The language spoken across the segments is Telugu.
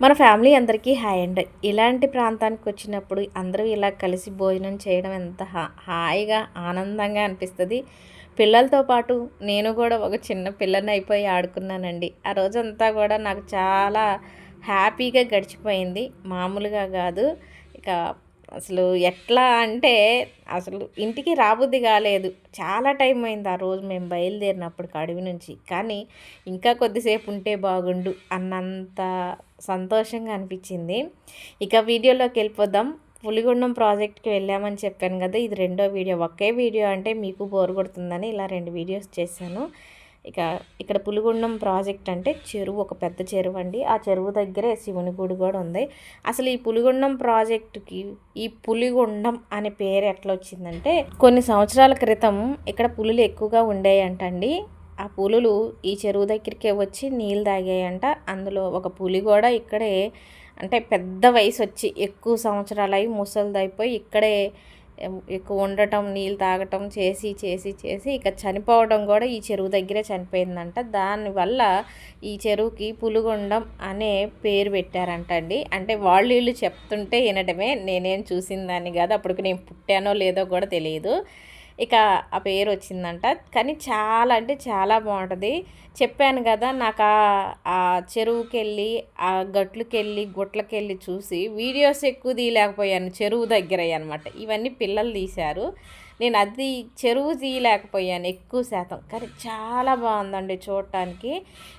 మన ఫ్యామిలీ అందరికీ హాయ్ అండి. ఇలాంటి ప్రాంతానికి వచ్చినప్పుడు అందరూ ఇలా కలిసి భోజనం చేయడం ఎంత హా హాయిగా ఆనందంగా అనిపిస్తుంది. పిల్లలతో పాటు నేను కూడా ఒక చిన్న పిల్లని అయిపోయి ఆడుకున్నానండి. ఆ రోజంతా కూడా నాకు చాలా హ్యాపీగా గడిచిపోయింది. మామూలుగా కాదు. ఇక అసలు ఎట్లా అంటే అసలు ఇంటికి రాబుద్ది కాలేదు. చాలా టైం అయింది ఆ రోజు మేము బయలుదేరినప్పుడు అడవి నుంచి. కానీ ఇంకా కొద్దిసేపు ఉంటే బాగుండు అన్నంత సంతోషంగా అనిపించింది. ఇక వీడియోలోకి వెళ్ళిపోదాం. పులిగుండం ప్రాజెక్ట్కి వెళ్ళామని చెప్పాను కదా ఇది రెండో వీడియో. ఒకే వీడియో అంటే మీకు బోర్ కొడుతుందని ఇలా రెండు వీడియోస్ చేశాను. ఇక ఇక్కడ పులిగుండం ప్రాజెక్ట్ అంటే చెరువు ఒక పెద్ద చెరువు అండి. ఆ చెరువు దగ్గరే శివుని గుడి కూడా ఉంది. అసలు ఈ పులిగుండం ప్రాజెక్టుకి ఈ పులిగుండం అనే పేరు ఎట్లా వచ్చిందంటే కొన్ని సంవత్సరాల క్రితం ఇక్కడ పులులు ఎక్కువగా ఉండేయంటండి. ఆ పులులు ఈ చెరువు దగ్గరికే వచ్చి నీళ్ళు తాగాయంట. అందులో ఒక పులి కూడా ఇక్కడే అంటే పెద్ద వయసు వచ్చి ఎక్కువ సంవత్సరాలు అయి ముసలిదైపోయి ఇక్కడే ఎక్కువ ఉండటం నీళ్ళు తాగటం చేసి చేసి చేసి ఇక చనిపోవడం కూడా ఈ చెరువు దగ్గరే చనిపోయిందంట. దానివల్ల ఈ చెరువుకి పులుగొండం అనే పేరు పెట్టారంట అండి. అంటే వాళ్ళు వీళ్ళు చెప్తుంటే వినడమే నేనేం చూసిందాన్ని కాదు అప్పటికి నేను పుట్టానో లేదో కూడా తెలియదు. ఇక ఆ పేరు వచ్చిందంట కానీ చాలా అంటే చాలా బాగుంటుంది చెప్పాను కదా నాకు ఆ చెరువుకి వెళ్ళి ఆ గట్లకి వెళ్ళి గుట్లకి వెళ్ళి చూసి వీడియోస్ ఎక్కువ తీయలేకపోయాను చెరువు దగ్గర అనమాట ఇవన్నీ పిల్లలు తీశారు. నేను అది చెరువు తీయలేకపోయాను ఎక్కువ శాతం. కానీ చాలా బాగుందండి చూడటానికి.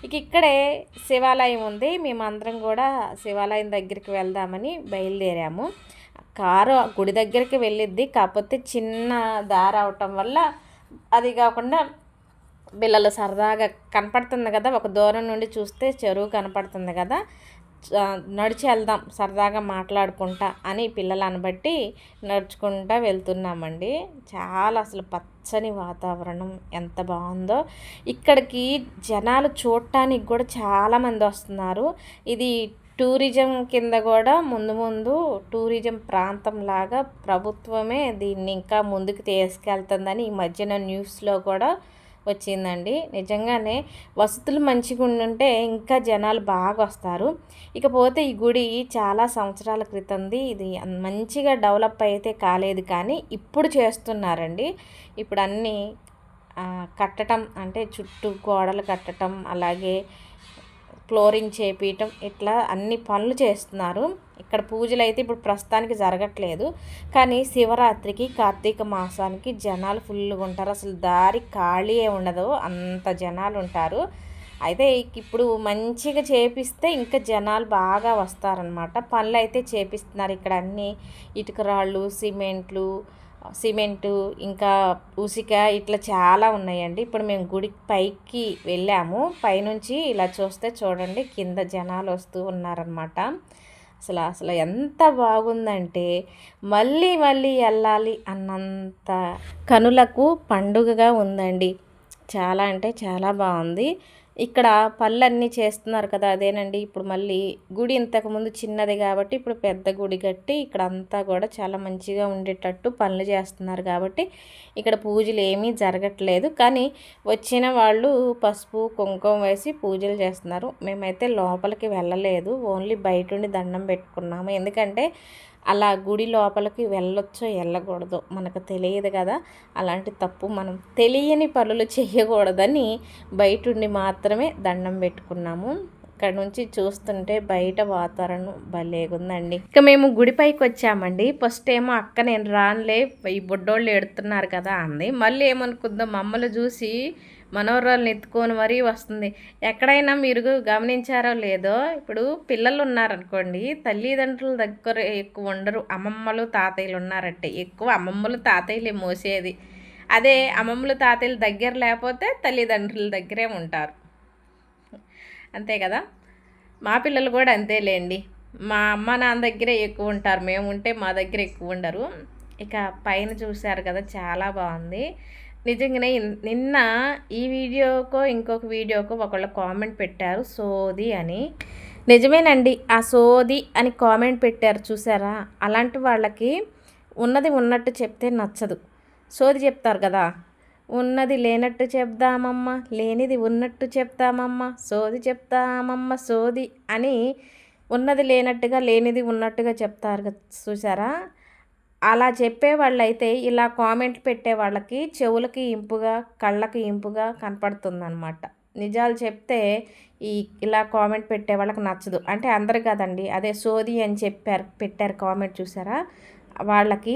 ఇక ఇక్కడే శివాలయం ఉంది. మేమందరం కూడా శివాలయం దగ్గరికి వెళ్దామని బయలుదేరాము. కారు గుడి దగ్గరికి వెళ్ళిద్ది. కాకపోతే చిన్న దారి అవటం వల్ల అది కాకుండా పిల్లలు సరదాగా కనపడుతుంది కదా. ఒక దూరం నుండి చూస్తే చెరువు కనపడుతుంది కదా. నడిచి వెళ్దాం సరదాగా మాట్లాడుకుంటా అని పిల్లలను బట్టి నడుచుకుంటా వెళ్తున్నామండి. చాలా అసలు పచ్చని వాతావరణం ఎంత బాగుందో. ఇక్కడికి జనాలు చూడటానికి కూడా చాలామంది వస్తున్నారు. ఇది టూరిజం కింద కూడా ముందు ముందు టూరిజం ప్రాంతం లాగా ప్రభుత్వమే దీన్ని ఇంకా ముందుకు తీసుకెళ్తుందని ఈ మధ్యన న్యూస్లో కూడా వచ్చిందండి. నిజంగానే వసతులు మంచిగా ఉండుంటే ఇంకా జనాలు బాగా వస్తారు. ఇకపోతే ఈ గుడి చాలా సంవత్సరాల క్రితంది. ఇది మంచిగా డెవలప్ అయితే కాలేదు కానీ ఇప్పుడు చేస్తున్నారండి. ఇప్పుడు అన్నీ కట్టడం అంటే చుట్టూ గోడలు కట్టడం అలాగే ఫ్లోరింగ్ చేపించటం ఇట్లా అన్ని పనులు చేస్తున్నారు. ఇక్కడ పూజలు అయితే ఇప్పుడు ప్రస్తుతానికి జరగట్లేదు. కానీ శివరాత్రికి కార్తీక మాసానికి జనాలు ఫుల్గా ఉంటారు. అసలు దారి ఖాళీ ఉండదు. అంత జనాలు ఉంటారు. అయితే ఇప్పుడు మంచిగా చేపిస్తే ఇంకా జనాలు బాగా వస్తారనమాట పనులు అయితే చేపిస్తున్నారు. ఇక్కడ అన్నీ ఇటుక రాళ్ళు సిమెంట్లు సిమెంటు ఇంకా ఉసిక ఇట్లా చాలా ఉన్నాయండి. ఇప్పుడు మేము గుడి పైకి వెళ్ళాము. పైనుంచి ఇలా చూస్తే చూడండి కింద జనాలు వస్తూ ఉన్నారనమాట అసలు అసలు ఎంత బాగుందంటే మళ్ళీ మళ్ళీ వెళ్ళాలి అన్నంత కనులకు పండుగగా ఉందండి. చాలా అంటే చాలా బాగుంది. ఇక్కడ పళ్ళన్నీ చేస్తున్నారు కదా అదేనండి. ఇప్పుడు మళ్ళీ గుడి ఇంతకుముందు చిన్నది కాబట్టి ఇప్పుడు పెద్ద గుడి కట్టి ఇక్కడ అంతా కూడా చాలా మంచిగా ఉండేటట్టు పనులు చేస్తున్నారు కాబట్టి ఇక్కడ పూజలు ఏమీ జరగట్లేదు. కానీ వచ్చిన వాళ్ళు పసుపు కుంకుమ వేసి పూజలు చేస్తున్నారు. మేమైతే లోపలికి వెళ్ళలేదు. ఓన్లీ బయట ఉండి దండం పెట్టుకున్నాము. ఎందుకంటే అలా గుడి లోపలికి వెళ్ళొచ్చో వెళ్ళకూడదు మనకు తెలియదు కదా. అలాంటి తప్పు మనం తెలియని పనులు చేయకూడదని బయటుండి మాత్రమే దండం పెట్టుకున్నాము. ఇక్కడ నుంచి చూస్తుంటే బయట వాతావరణం భలేగుందండి ఇక మేము గుడిపైకి వచ్చామండి. ఫస్ట్ ఏమో అక్క నేను రానులే ఈ బుడ్డోళ్ళు ఎడుతున్నారు కదా అంది. మళ్ళీ ఏమనుకుందాం మమ్మల్ని చూసి మనోరాలను ఎత్తుకొని మరీ వస్తుంది. ఎక్కడైనా మీరు గమనించారో లేదో ఇప్పుడు పిల్లలు ఉన్నారనుకోండి తల్లిదండ్రుల దగ్గర ఎక్కువ ఉండరు. అమ్మమ్మలు తాతయ్యలు ఉన్నారంటే ఎక్కువ అమ్మమ్మలు తాతయ్యలే మోసేది. అదే అమ్మమ్మలు తాతయ్యలు దగ్గర లేకపోతే తల్లిదండ్రుల దగ్గరే ఉంటారు. అంతే కదా? మా పిల్లలు కూడా అంతేలేండి. మా అమ్మ నాన్న దగ్గరే ఎక్కువ ఉంటారు. మేము ఉంటే మా దగ్గర ఎక్కువ ఉండరు. ఇక పైన చూశారు కదా చాలా బాగుంది. నిజంగానే నిన్న ఈ వీడియోకో ఇంకొక వీడియోకో ఒకళ్ళు కామెంట్ పెట్టారు సోది అని. నిజమేనండి ఆ సోది అని కామెంట్ పెట్టారు చూసారా? అలాంటి వాళ్ళకి ఉన్నది ఉన్నట్టు చెప్తే నచ్చదు. సోది చెప్తారు కదా ఉన్నది లేనట్టు చెప్దామమ్మ లేనిది ఉన్నట్టు చెప్తామమ్మ సోది చెప్తామమ్మ సోది అని ఉన్నది లేనట్టుగా లేనిది ఉన్నట్టుగా చెప్తారు చూసారా? అలా చెప్పే వాళ్ళైతే ఇలా కామెంట్ పెట్టే వాళ్ళకి చెవులకి ఇంపుగా కళ్ళకి ఇంపుగా కనపడుతుందన్నమాట. నిజాలు చెప్తే ఈ ఇలా కామెంట్ పెట్టే వాళ్ళకి నచ్చదు. అంటే అందరు కదండి. అదే సోది అని చెప్పారు పెట్టారు కామెంట్ చూసారా? వాళ్ళకి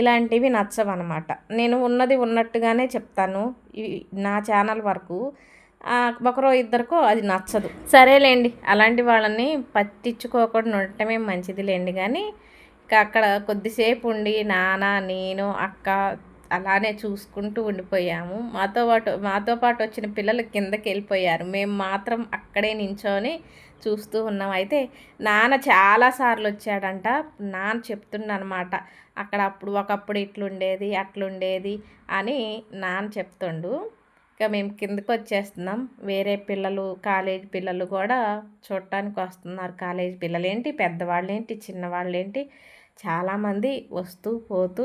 ఇలాంటివి నచ్చవన్నమాట. నేను ఉన్నది ఉన్నట్టుగానే చెప్తాను నా ఛానల్ వరకు. ఒకరో ఇద్దరికో అది నచ్చదు. సరేలేండి. అలాంటి వాళ్ళని పట్టించుకోకుండా ఉండటమే మంచిదిలేండి. కానీ అక్కడ కొద్దిసేపు ఉండి నాన్న నేను అక్క అలానే చూసుకుంటూ ఉండిపోయాము. మాతో పాటు మాతో పాటు వచ్చిన పిల్లలు కిందకి వెళ్ళిపోయారు మేము మాత్రం అక్కడే నించొని చూస్తూ ఉన్నాం. అయితే నాన్న చాలాసార్లు వచ్చాడంట నాన్న చెప్తుండనమాట అక్కడ అప్పుడు ఒకప్పుడు ఇట్లుండేది అట్లుండేది అని నాన్న చెప్తుండు. ఇక మేము కిందకు వచ్చేస్తున్నాం వేరే పిల్లలు కాలేజ్ పిల్లలు కూడా చూడటానికి వస్తున్నారు. కాలేజ్ పిల్లలేంటి? పెద్దవాళ్ళేంటి? పెద్దవాళ్ళు ఏంటి చిన్నవాళ్ళు ఏంటి చాలామంది వస్తూ పోతూ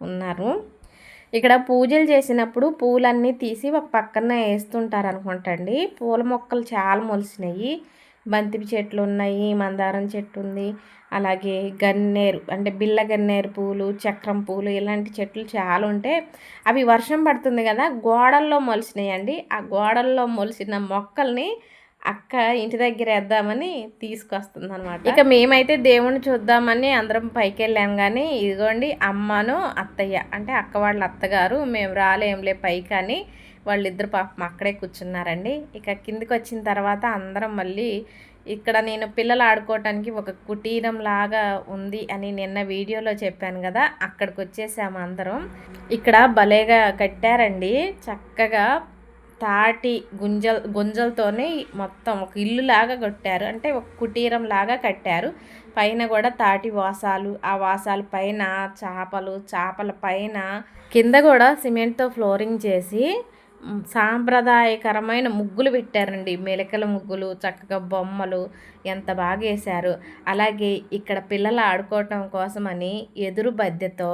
ఉన్నారు. ఇక్కడ పూజలు చేసినప్పుడు పూలన్నీ తీసి ఒక పక్కన వేస్తుంటారు అనుకుంటండి పూల మొక్కలు చాలా మొలిసినాయి. బంతి చెట్లు ఉన్నాయి మందారం చెట్టు ఉంది అలాగే గన్నేరు అంటే బిల్ల గన్నేరు పూలు చక్రం పూలు ఇలాంటి చెట్లు చాలా ఉంటే అవి వర్షం పడుతుంది కదా గోడల్లో మొలిసినాయండి. అండి ఆ గోడల్లో మొలిసిన మొక్కల్ని అక్క ఇంటి దగ్గర వేద్దామని తీసుకొస్తుంది అనమాట ఇక మేమైతే దేవుణ్ణి చూద్దామని అందరం పైకి వెళ్ళాం కానీ ఇదిగోండి అమ్మను అత్తయ్య. అంటే అక్క వాళ్ళ అత్తగారు మేము రాలేంలే పైకి అని వాళ్ళిద్దరు పాపం అక్కడే కూర్చున్నారండి. ఇక కిందికి వచ్చిన తర్వాత అందరం మళ్ళీ ఇక్కడ నేను పిల్లలు ఆడుకోవటానికి ఒక కుటీరం లాగా ఉంది అని నిన్న వీడియోలో చెప్పాను కదా అక్కడికి వచ్చేసాము అందరం. ఇక్కడ భలేగా కట్టారండి. చక్కగా తాటి గుంజల్ గుంజలతోనే మొత్తం ఒక ఇల్లు లాగా కట్టారు. అంటే ఒక కుటీరం లాగా కట్టారు. పైన కూడా తాటి వాసాలు ఆ వాసాల పైన చేపలు చేపల పైన కింద కూడా సిమెంట్తో ఫ్లోరింగ్ చేసి సాంప్రదాయకరమైన ముగ్గులు పెట్టారండి. మెలకల ముగ్గులు చక్కగా బొమ్మలు ఎంత బాగా వేశారు. అలాగే ఇక్కడ పిల్లలు ఆడుకోవటం కోసమని ఎదురు బద్దెతో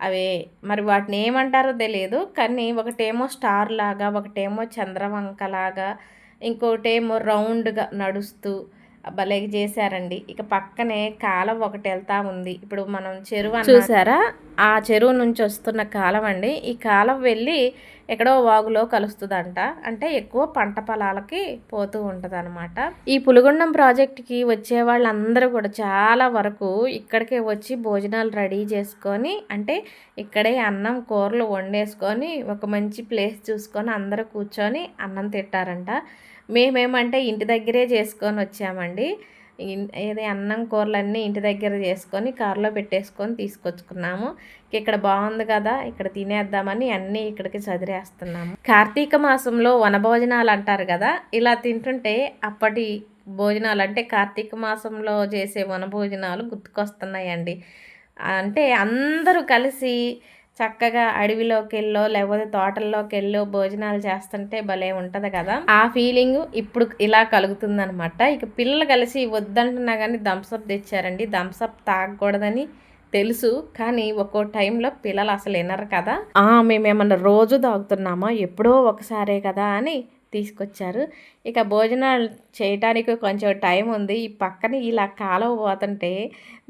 అవి. మరి వాటిని ఏమంటారో తెలియదు కానీ ఒకటేమో స్టార్ లాగా ఒకటేమో చంద్రవంక లాగా ఇంకోటేమో రౌండ్గా నడుస్తూ భలే చేశారండి. ఇక పక్కనే కాలం ఒకటి వెళ్తా ఉంది. ఇప్పుడు మనం చెరువు చూసారా? ఆ చెరువు నుంచి వస్తున్న కాలం అండి. ఈ కాలం వెళ్ళి ఎక్కడో వాగులో కలుస్తుందంట. అంటే ఎక్కువ పంట పొలాలకి పోతూ ఉంటుంది అనమాట ఈ పులిగొండం ప్రాజెక్ట్కి వచ్చే వాళ్ళందరూ కూడా చాలా వరకు ఇక్కడికే వచ్చి భోజనాలు రెడీ చేసుకొని అంటే ఇక్కడే అన్నం కూరలు వండేసుకొని ఒక మంచి ప్లేస్ చూసుకొని అందరూ కూర్చొని అన్నం తిట్టారంట మేమేమంటే ఇంటి దగ్గరే చేసుకొని వచ్చామండి. ఏది అన్నం కూరలన్నీ ఇంటి దగ్గర చేసుకొని కారులో పెట్టేసుకొని తీసుకొచ్చుకున్నాము. ఇక్కడ బాగుంది కదా ఇక్కడ తినేద్దామని అన్నీ ఇక్కడికి చదిరేస్తున్నాము. కార్తీక మాసంలో వనభోజనాలు అంటారు కదా ఇలా తింటుంటే అప్పటి భోజనాలు అంటే కార్తీక మాసంలో చేసే వనభోజనాలు గుర్తుకొస్తున్నాయండి. అంటే అందరూ కలిసి చక్కగా అడవిలోకి వెళ్ళో లేకపోతే తోటల్లోకి వెళ్ళో భోజనాలు చేస్తుంటే భలే ఉంటుంది కదా. ఆ ఫీలింగ్ ఇప్పుడు ఇలా కలుగుతుంది అనమాట ఇక పిల్లలు కలిసి వద్దంటున్నా కానీ థమ్స్అప్ తెచ్చారండి. థమ్స్అప్ తాగకూడదని తెలుసు కానీ ఒక్కో టైంలో పిల్లలు అసలు వినరు కదా. మేమేమన్నా రోజు తాగుతున్నామా? ఎప్పుడో ఒకసారే కదా అని తీసుకొచ్చారు. ఇక భోజనాలు చేయటానికి కొంచెం టైం ఉంది. ఈ పక్కన ఇలా కాలువ పోతుంటే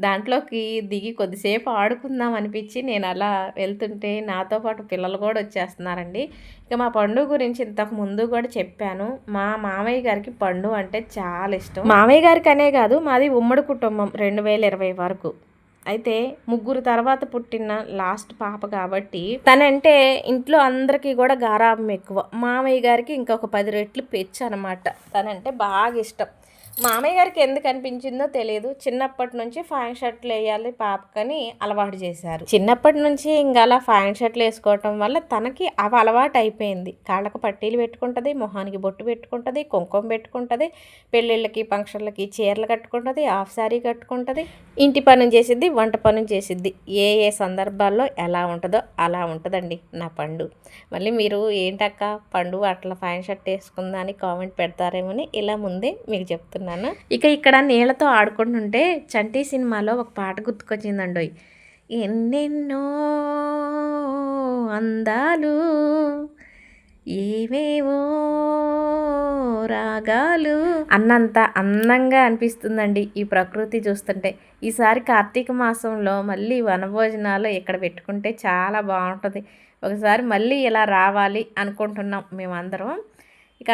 దాంట్లోకి దిగి కొద్దిసేపు ఆడుకుందాం అనిపించి నేను అలా వెళ్తుంటే నాతో పాటు పిల్లలు కూడా వచ్చేస్తున్నారండి. ఇక మా పండు గురించి ఇంతకు ముందు కూడా చెప్పాను. మా మామయ్య గారికి పండు అంటే చాలా ఇష్టం. మామయ్య గారికి అనే కాదు మాది ఉమ్మడి కుటుంబం రెండు వేల ఇరవై వరకు. అయితే ముగ్గురు తర్వాత పుట్టిన లాస్ట్ పాప కాబట్టి తనంటే ఇంట్లో అందరికీ కూడా గారాబం ఎక్కువ. మామయ్య గారికి ఇంకొక పది రెట్లు పెచ్చు అనమాట తనంటే బాగా ఇష్టం. మామయ్య గారికి ఎందుకు అనిపించిందో తెలియదు చిన్నప్పటి నుంచి ఫాయిన్ షర్ట్లు వేయాలి పాపకని అలవాటు చేశారు. చిన్నప్పటి నుంచి ఇంకా అలా ఫాయిన్ షర్ట్లు వేసుకోవటం వల్ల తనకి అవి అలవాటు అయిపోయింది. కాళ్ళకు పట్టీలు పెట్టుకుంటుంది మొహానికి బొట్టు పెట్టుకుంటుంది కుంకుమ పెట్టుకుంటుంది పెళ్ళిళ్ళకి ఫంక్షన్లకి చీరలు కట్టుకుంటుంది హాఫ్ శారీ కట్టుకుంటుంది. ఇంటి పని చేసిద్ది వంట పని చేసిద్ది. ఏ ఏ సందర్భాల్లో ఎలా ఉంటుందో అలా ఉంటుందండి నా పండు. మళ్ళీ మీరు ఏంటక్క పండు అట్లా ఫాయిన్ షర్ట్ వేసుకుందా అని కామెంట్ పెడతారేమో ఇలా ముందే మీకు చెప్తున్నాను. అనుకున్నాను ఇక ఇక్కడ నీళ్ళతో ఆడుకుంటుంటే చంటి సినిమాలో ఒక పాట గుర్తుకొచ్చిందండి. ఎన్నెన్నో అందాలు ఏవేవో రాగాలు అన్నంత అందంగా అనిపిస్తుందండి ఈ ప్రకృతి చూస్తుంటే. ఈసారి కార్తీక మాసంలో మళ్ళీ వనభోజనాలు ఇక్కడ పెట్టుకుంటే చాలా బాగుంటుంది. ఒకసారి మళ్ళీ ఇలా రావాలి అనుకుంటున్నాం మేమందరం. ఇక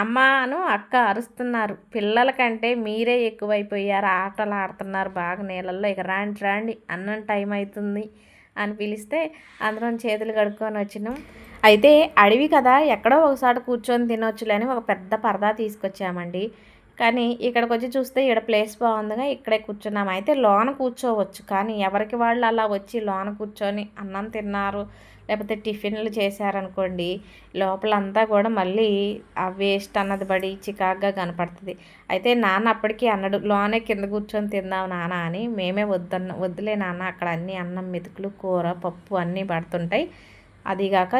అమ్మను అక్క అరుస్తున్నారు. పిల్లల కంటే మీరే ఎక్కువైపోయారు. ఆటలు ఆడుతున్నారు. బాగా నీళ్ళల్లో ఇక రాండి రాండి అన్నం టైం అవుతుంది అని పిలిస్తే అందరం చేతులు కడుక్కొని వచ్చినాం. అయితే అడవి కదా ఎక్కడో ఒకసారి కూర్చొని తినొచ్చులే అని ఒక పెద్ద పరదా తీసుకొచ్చామండి. కానీ ఇక్కడికి వచ్చి చూస్తే ఇక్కడ ప్లేస్ బాగుందిగా ఇక్కడే కూర్చున్నాం. అయితే లోన కూర్చోవచ్చు కానీ ఎవరికి వాళ్ళు అలా వచ్చి లోన కూర్చొని అన్నం తిన్నారు లేకపోతే టిఫిన్లు చేశారనుకోండి లోపలంతా కూడా మళ్ళీ ఆ వేస్ట్ అన్నది పడి చికాగ్గా కనపడుతుంది. అయితే నాన్న అప్పటికీ అన్నాడు లోనే కింద కూర్చొని తిందాం నాన్న అని. మేమే వద్దన్న వద్దులే నాన్న అక్కడ అన్ని అన్నం మెతుకులు కూర పప్పు అన్నీ పడుతుంటాయి. అదిగాక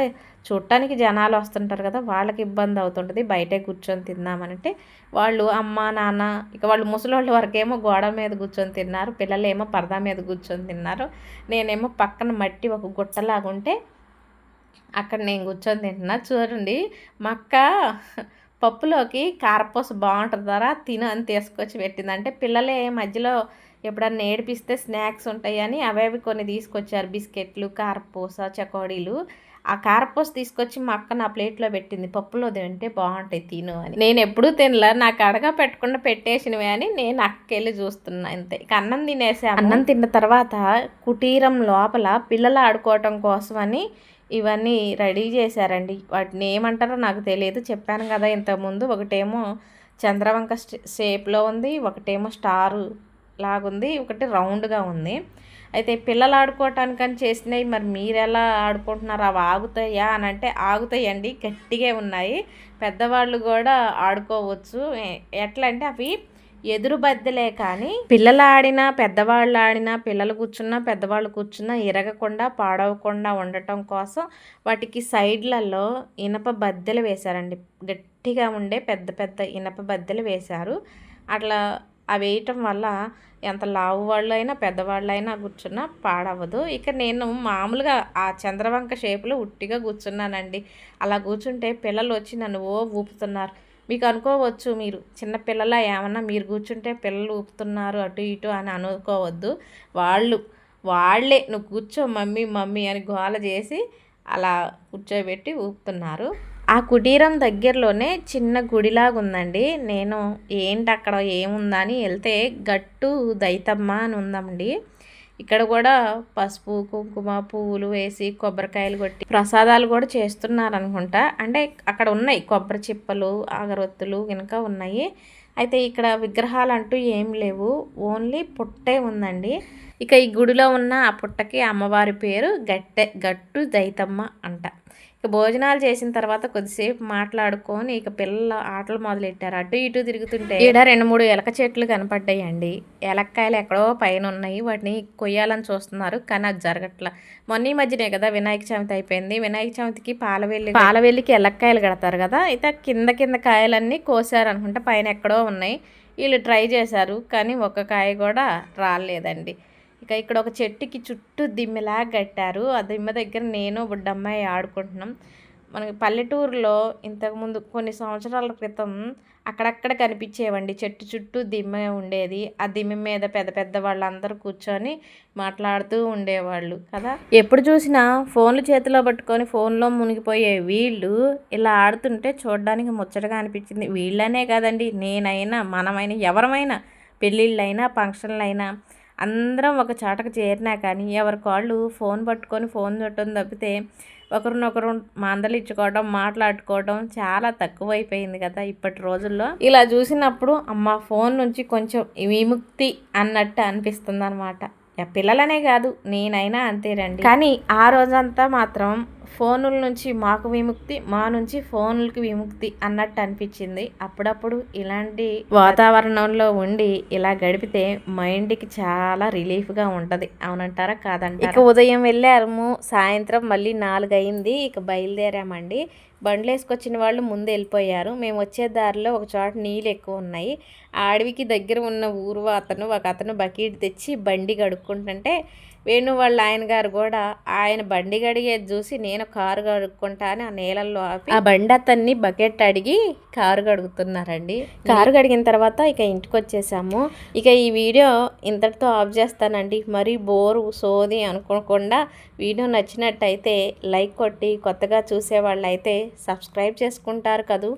చూడటానికి జనాలు వస్తుంటారు కదా వాళ్ళకి ఇబ్బంది అవుతుంటుంది. బయటే కూర్చొని తిందామనంటే వాళ్ళు అమ్మ నాన్న ఇక వాళ్ళు ముసలోళ్ళ వరకేమో గోడ మీద కూర్చొని తిన్నారు పిల్లలేమో పరదా మీద కూర్చొని తిన్నారు. నేనేమో పక్కన మట్టి ఒక గుట్టలాగుంటే అక్కడ నేను కూర్చొని తింటున్నా. చూడండి మక్క పప్పులోకి కారపూస బాగుంటుందరా ద్వారా తిను అని తీసుకొచ్చి పెట్టింది. అంటే పిల్లలే మధ్యలో ఎప్పుడన్నా ఏడిపిస్తే స్నాక్స్ ఉంటాయని అవేవి కొన్ని తీసుకొచ్చారు. బిస్కెట్లు కారపూస చకోడీలు. ఆ కారపూస తీసుకొచ్చి మా అక్క నా ప్లేట్లో పెట్టింది. పప్పులో తింటే బాగుంటాయి తిను అని. నేను ఎప్పుడూ తినలే. నాకు అడగా పెట్టకుండా పెట్టేసినవి అని నేను అక్కెళ్ళి చూస్తున్నా అంతే. ఇక అన్నం తినేసా అన్నం తిన్న తర్వాత కుటీరం లోపల పిల్లలు ఆడుకోవటం కోసమని ఇవన్నీ రెడీ చేశారండి. వాటిని ఏమంటారో నాకు తెలియదు. చెప్పాను కదా ఇంతకుముందు ఒకటేమో చంద్రవంక షేప్లో ఉంది ఒకటేమో స్టారు లాగుంది ఒకటి రౌండ్గా ఉంది. అయితే పిల్లలు ఆడుకోవటానికని చేసినవి మరి మీరు ఎలా ఆడుకుంటున్నారు? అవి ఆగుతాయా? అని అంటే ఆగుతాయండి. గట్టిగా ఉన్నాయి. పెద్దవాళ్ళు కూడా ఆడుకోవచ్చు. ఎట్లా అంటే అవి ఎదురు బద్దలే కానీ పిల్లలు ఆడినా పెద్దవాళ్ళు ఆడినా పిల్లలు కూర్చున్నా పెద్దవాళ్ళు కూర్చున్నా ఇరగకుండా పాడవకుండా ఉండటం కోసం వాటికి సైడ్లలో ఇనప బద్దెలు వేశారండి. గట్టిగా ఉండే పెద్ద పెద్ద ఇనప బద్దెలు వేశారు. అట్లా అవి వేయటం వల్ల ఎంత లావు వాళ్ళు అయినా పెద్దవాళ్ళు అయినా కూర్చున్నా పాడవదు ఇక నేను మామూలుగా ఆ చంద్రవంక షేపులో ఉట్టిగా కూర్చున్నానండి. అలా కూర్చుంటే పిల్లలు వచ్చి నన్ను ఓ ఊపుతున్నారు. మీకు అనుకోవచ్చు మీరు చిన్న పిల్లల ఏమన్నా మీరు కూర్చుంటే పిల్లలు ఊపుతున్నారు అటు ఇటు అని అనుకోవద్దు. వాళ్ళు వాళ్ళే నువ్వు కూర్చో మమ్మీ మమ్మీ అని గోల చేసి అలా కూర్చోబెట్టి ఊపుతున్నారు. ఆ కుటీరం దగ్గరలోనే చిన్న గుడిలాగా ఉందండి నేను ఏంటి అక్కడ ఏముందని వెళ్తే గట్టు దైతమ్మ అని ఉందండి ఇక్కడ కూడా పసుపు కుంకుమ పువ్వులు వేసి కొబ్బరికాయలు కొట్టి ప్రసాదాలు కూడా చేస్తున్నారు అనుకుంటా అంటే అక్కడ ఉన్నాయి కొబ్బరి చిప్పలు అగరొత్తులు కనుక ఉన్నాయి. అయితే ఇక్కడ విగ్రహాలు అంటూ ఏం లేవు. ఓన్లీ పుట్టే ఉందండి. ఇక ఈ గుడిలో ఉన్న ఆ పుట్టకి అమ్మవారి పేరు గట్టె గట్టు దైతమ్మ అంట. ఇక భోజనాలు చేసిన తర్వాత కొద్దిసేపు మాట్లాడుకొని ఇక పిల్లలు ఆటలు మొదలెట్టారు. అటు ఇటు తిరుగుతుంటే ఈడ రెండు మూడు ఎలక చెట్లు కనపడ్డాయండి. ఎలక్కాయలు ఎక్కడో పైన ఉన్నాయి. వాటిని కొయ్యాలని చూస్తున్నారు. కానీ అది జరగట్లా. మొన్న ఈ మధ్యనే కదా వినాయక చవితి అయిపోయింది. వినాయక చవితికి పాలవెల్లి పాలవెల్లికి ఎలక్కాయలు కడతారు కదా. అయితే కింద కింద కాయలన్నీ కోసారు అనుకుంటే. పైన ఎక్కడో ఉన్నాయి. వీళ్ళు ట్రై చేశారు. కానీ ఒక్క కాయ కూడా రాలేదండి. ఇక ఇక్కడ ఒక చెట్టుకి చుట్టూ దిమ్మెలా కట్టారు. ఆ దిమ్మె దగ్గర నేను బుడ్డమ్మాయి ఆడుకుంటున్నాం. మనకి పల్లెటూరులో ఇంతకుముందు కొన్ని సంవత్సరాల క్రితం అక్కడక్కడ కనిపించేవండి. చెట్టు చుట్టూ దిమ్మె ఉండేది. ఆ దిమ్మె మీద పెద్ద పెద్ద వాళ్ళందరూ కూర్చొని మాట్లాడుతూ ఉండేవాళ్ళు కదా. ఎప్పుడు చూసినా ఫోన్లు చేతిలో పట్టుకొని ఫోన్లో మునిగిపోయే వీళ్ళు ఇలా ఆడుతుంటే చూడడానికి ముచ్చటగా అనిపించింది. వీళ్ళనే కాదండి నేనైనా మనమైనా ఎవరమైనా పెళ్ళిళ్ళైనా ఫంక్షన్లైనా అందరం ఒక చాటకు చేరినా కానీ ఎవరి వాళ్ళు ఫోన్ పట్టుకొని ఫోన్ చుట్టం తప్పితే ఒకరినొకరు మందలించుకోవడం మాట్లాడుకోవడం చాలా తక్కువైపోయింది కదా ఇప్పటి రోజుల్లో. ఇలా చూసినప్పుడు అమ్మ ఫోన్ నుంచి కొంచెం విముక్తి అన్నట్టు అనిపిస్తుంది అనమాట పిల్లలనే కాదు నేనైనా అంతేనండి కానీ ఆ రోజంతా మాత్రం ఫోనుల నుంచి మాకు విముక్తి మా నుంచి ఫోన్లకి విముక్తి అన్నట్టు అనిపించింది. అప్పుడప్పుడు ఇలాంటి వాతావరణంలో ఉండి ఇలా గడిపితే మైండ్కి చాలా రిలీఫ్గా ఉంటుంది. అవునంటారా? కాదంట ఇక ఉదయం వెళ్ళాము సాయంత్రం మళ్ళీ నాలుగు అయింది ఇక బయలుదేరామండి. బండ్లు వేసుకొచ్చిన వాళ్ళు ముందు వెళ్ళిపోయారు. మేము వచ్చే దారిలో ఒక చోట నీళ్ళు ఎక్కువ ఉన్నాయి. అడవికి దగ్గర ఉన్న ఊరు అతను ఒక అతను బకెట్ తెచ్చి బండి కడుక్కుంటుంటే వేణు వాళ్ళ ఆయన గారు కూడా ఆయన బండి గడిగేది చూసి నేను కారు కడుక్కుంటా అని ఆ నీళ్ళల్లో ఆపి ఆ బండి అతన్ని బకెట్ అడిగి కారు కడుగుతున్నారండి. కారు కడిగిన తర్వాత ఇక ఇంటికి వచ్చేసాము. ఇక ఈ వీడియో ఇంతటితో ఆఫ్ చేస్తానండి. మరీ బోరు సోది అనుకోకుండా వీడియో నచ్చినట్టయితే లైక్ కొట్టి కొత్తగా చూసే వాళ్ళైతే సబ్స్క్రైబ్ చేసుకుంటారు కదూ.